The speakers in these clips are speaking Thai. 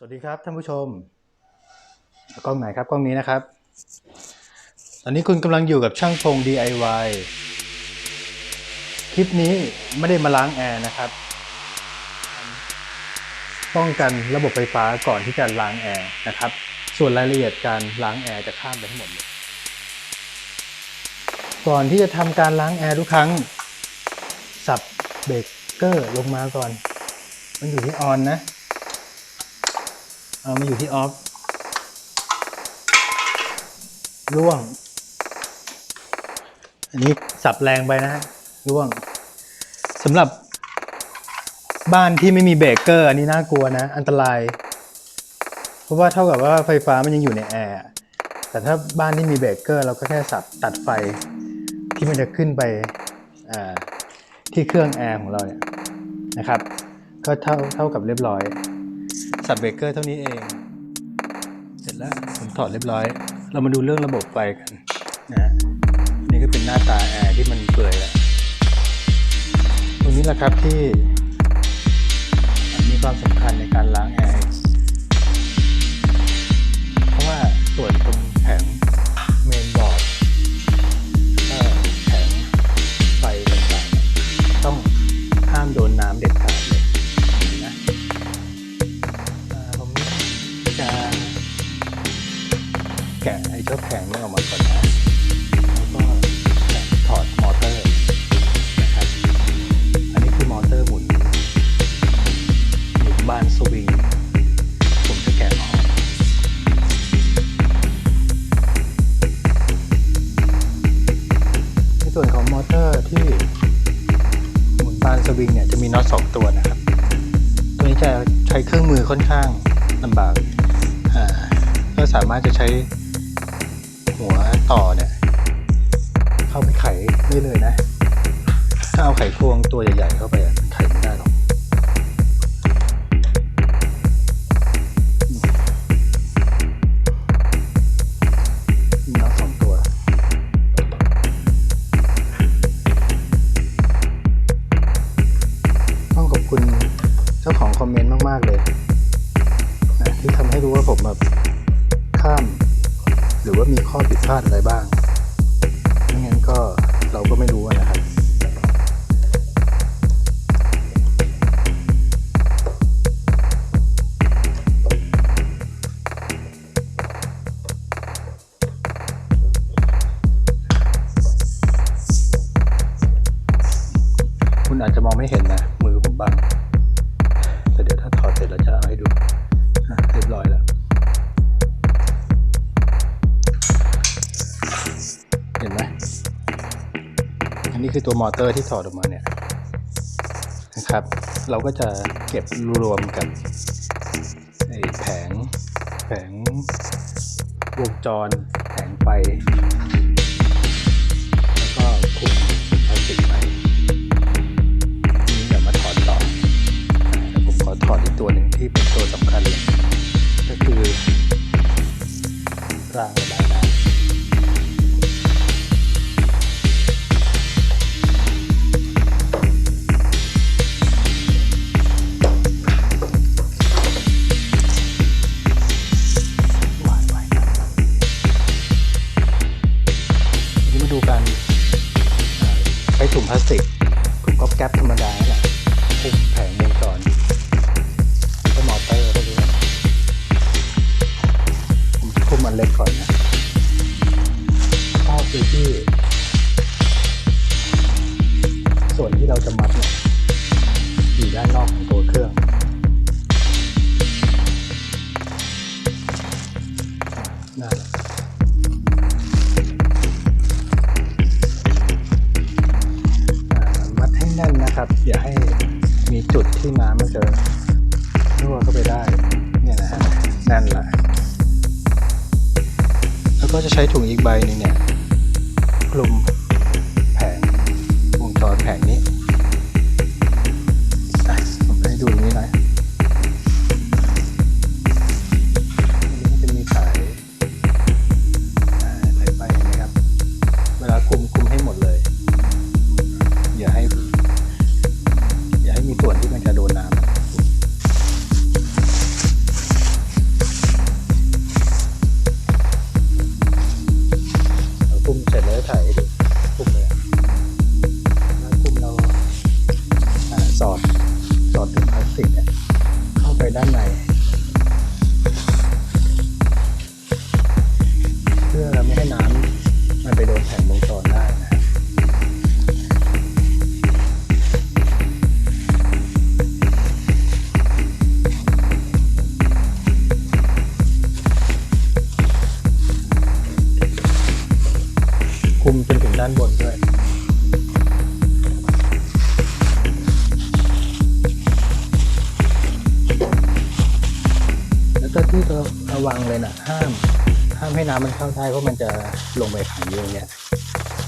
สวัสดีครับท่านผู้ชม กล้องไหนครับกล้องนี้นะครับ ตอนนี้คุณกำลังอยู่กับช่างพง DIY คลิปนี้ไม่ได้มาล้างแอร์นะครับ ป้องกันระบบไฟฟ้าก่อนที่จะล้างแอร์นะครับ ส่วนรายละเอียดการล้างแอร์จะข้ามไปทั้งหมดเลยก่อนที่จะทำการล้างแอร์ทุกครั้ง สับเบรกเกอร์ลงมาก่อน มันอยู่ที่ออนนะ เอามาอยู่ที่ออฟร่วง อันนี้สับแรงไปนะฮะร่วงสำหรับบ้านที่ไม่มีเบรกเกอร์อันนี้น่ากลัวนะ อันตราย เพราะว่าเท่ากับว่าไฟฟ้ามันยังอยู่ในแอร์แต่ถ้าบ้านที่มีเบรกเกอร์ เราก็แค่สับตัดไฟที่มันจะขึ้นไปที่เครื่องแอร์ของเราเนี่ยนะครับ ก็เท่าเท่ากับเรียบร้อย สับเบรกเกอร์เท่านี้เอง เสร็จแล้วผมถอดเรียบร้อย เรามาดูเรื่องระบบไฟกันนะนี่ก็เป็นหน้าตาแอร์ที่มันเปื่อยแล้ว ตรงนี้แหละครับที่มีความสำคัญในการล้างแอร์เพราะว่าส่วนตรง แกะไอ้เจ้าแผงนี้ออกมาก่อนนะแล้วก็แกะถอดมอเตอร์นะครับอันนี้คือมอเตอร์หมุนหมุนบานสวิงผมจะแกะออกในส่วนของมอเตอร์ที่หมุนบานสวิงเนี่ยจะมีน็อตสองตัวนะครับ ตัวนี้จะใช้เครื่องมือค่อนข้างลำบากก็สามารถจะใช้ หัวต่อเนี่ยเข้าไปไขได้เลยนะ ถ้าเอาไขควงตัวใหญ่ ๆ เข้าไปอะ ไหมอันนี้คือตัวมอเตอร์ที่ถอดออกมาเนี่ยนะครับ เราก็จะเก็บรวมกับแผงแผงวงจรแผงไฟแล้วก็คุมพลาสติกไปทีนี้เดี๋ยวมาถอดต่อผมขอถอดอีกตัวหนึ่งที่เป็นตัวสำคัญเลย ก็คือรางระบายน้ำ ใช้ถุงพลาสติกถุงก๊อบแก๊ปธรรมดาแหละคลุมแผงวงจรก็มอเตอร์ก็ด้วยผมจะคลุมอันเล็กก่อนนะข้อคือที่ ส่วนที่เราจะมัดเนี่ยอยู่ด้านนอกของตัวเครื่องนั่นแหละานบนด้วยแล้วก็ที่เราระวังเลยนะห้าม ห้ามให้น้ำมันเข้าใต้เพราะมันจะลงไปขังอยู่อย่างเนี่ย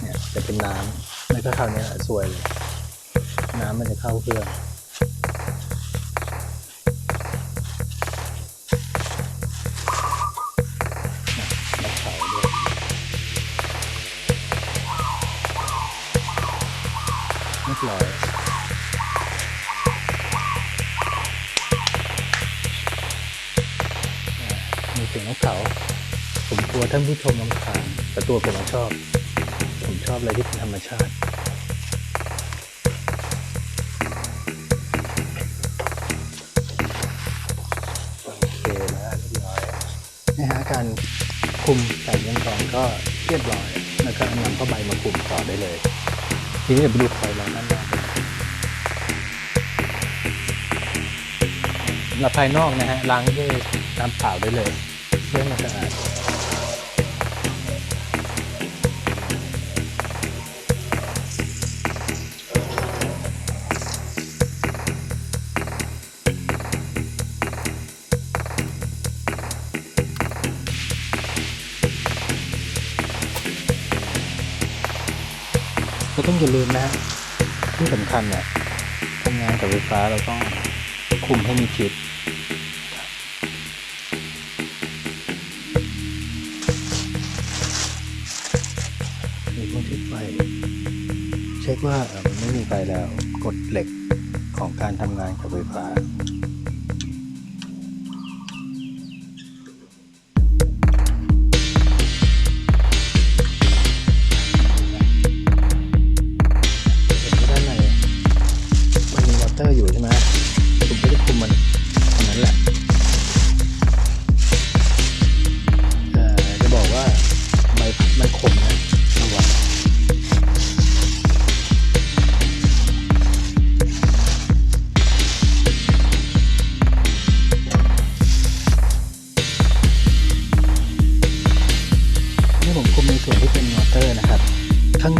เนี่ยจะเป็นน้ำแล้วก็คราวนี้สวยเลย น้ำมันจะเข้าเครื่อง บร้อย มีเสียงนกเขาผมกลัวท่านผู้ชมรำคาญแต่ตัวผมชอบ ผมชอบอะไรที่เป็นธรรมชาติโอเคแล้วเรียบร้อยนะฮะการคุมใส่ยังกรก็เรียบร้อย แล้วก็นำผ้าใบมาคุมต่อได้เลย ทีนี้เดี๋ยวไปดูไฟร้อนด้านนอกกันสำหรับภายนอกนะฮะล้างด้วยน้ำเปล่าได้เลยเรื่องมันสะอาด อย่าลืมนะ ที่สำคัญเนี่ยทำงานกับไฟฟ้าเราต้องคุมให้มีชิดมีต้องเช็คไฟเช็คว่ามันไม่มีไฟแล้วกดเหล็กของการทำงานกับไฟฟ้า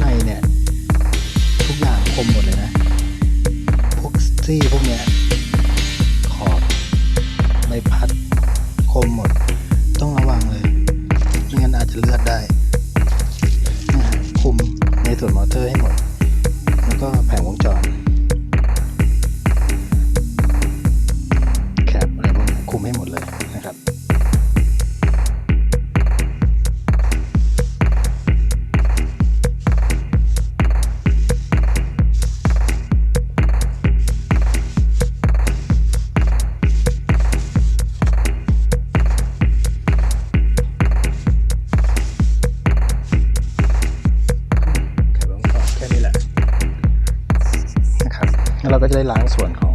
ในเนี่ย ทุกอย่างคมหมดเลยนะ พวกซี่พวกเนี้ย ขอบใบพัดคมหมด ต้องระวังเลยไม่งั้นอาจจะเลือดได้นะคุมในส่วนมอเตอร์ให้หมด แล้วก็แผงวงจรแคปอะไรพวกนี้คุมให้หมดเลย แล้วเราก็จะได้ล้างส่วนของ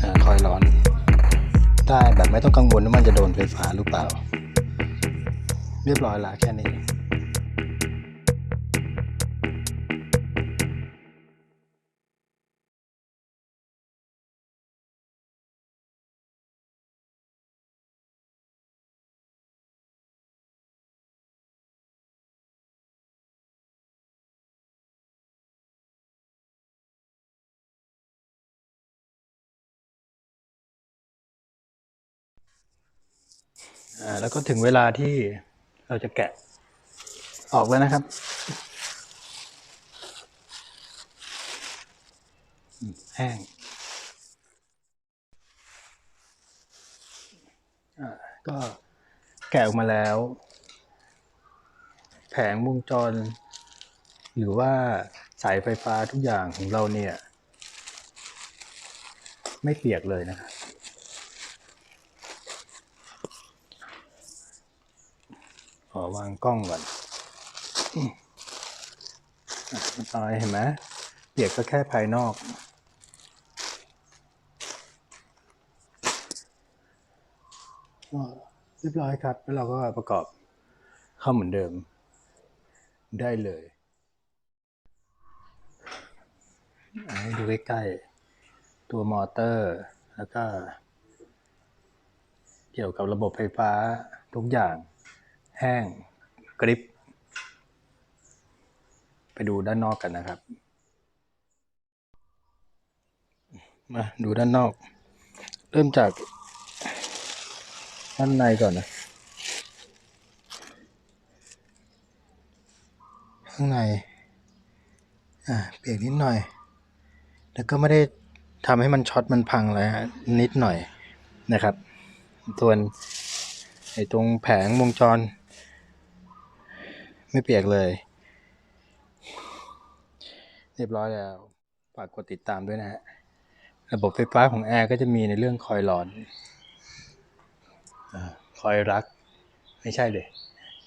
อคอยล์ร้อน ได้แบบไม่ต้องกังวลว่ามันจะโดนไฟฟ้าหรือเปล่า เรียบร้อยละแค่นี้ อ่าแล้วก็ถึงเวลาที่เราจะแกะออกแล้วนะครับ แห้งก็แกะออกมาแล้ว แผงวงจร หรือว่าสายไฟฟ้าทุกอย่างของเราเนี่ย ไม่เปียกเลยนะครับ ขอวางกล้องก่อนมันตายเห็นไหมเปียกก็แค่ภายนอก ก็เรียบร้อยครับ แล้วเราก็ประกอบเข้าเหมือนเดิมได้เลยอะให้ดูใกล้ๆ ตัวมอเตอร์ แล้วก็ เกี่ยวกับระบบไฟฟ้าทุกอย่าง แห้งกริปไปดูด้านนอกกันนะครับ มาดูด้านนอก เริ่มจากด้านในก่อนนะข้างใน อ่าเปียกนิดหน่อย แล้วก็ไม่ได้ทำให้มันช็อตมันพังเลยฮะนิดหน่อยนะครับ ส่วนไอ้ตรงแผงวงจร ไม่เปียกเลย เรียบร้อยแล้วฝากกดติดตามด้วยนะฮะ ระบบไฟฟ้าของแอร์ก็จะมีในเรื่องคอยหลอนอคอยรัก ไม่ใช่เลย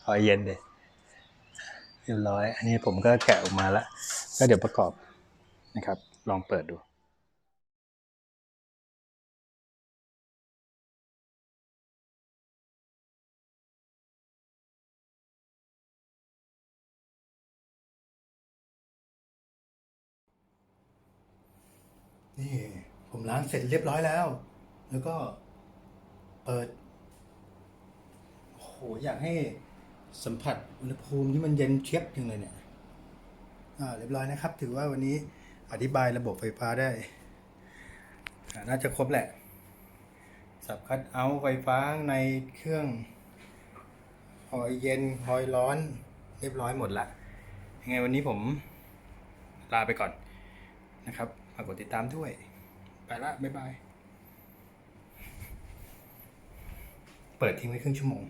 คอยเย็นเลยเรียบร้อย อันนี้ผมก็แกะออกมาแล้วก็เดี๋ยวประกอบนะครับ ลองเปิดดู นี่ผมล้างเสร็จเรียบร้อยแล้ว แล้วก็เปิดโอ้โหอยากให้สัมผัสอุณหภูมิที่มันเย็นเชียบจังเลยเนี่ยอ่าเรียบร้อยนะครับ ถือว่าวันนี้อธิบายระบบไฟฟ้าได้ น่าจะครบแหละ สับคัดเอาท์ไฟฟ้าในเครื่องหอยเย็นหอยร้อน เรียบร้อยหมดละยังไงวันนี้ผมลาไปก่อนนะครับ ฝากกดติดตามด้วย ไปละ บ๊ายบาย เปิดทิ้งไว้ครึ่งชั่วโมง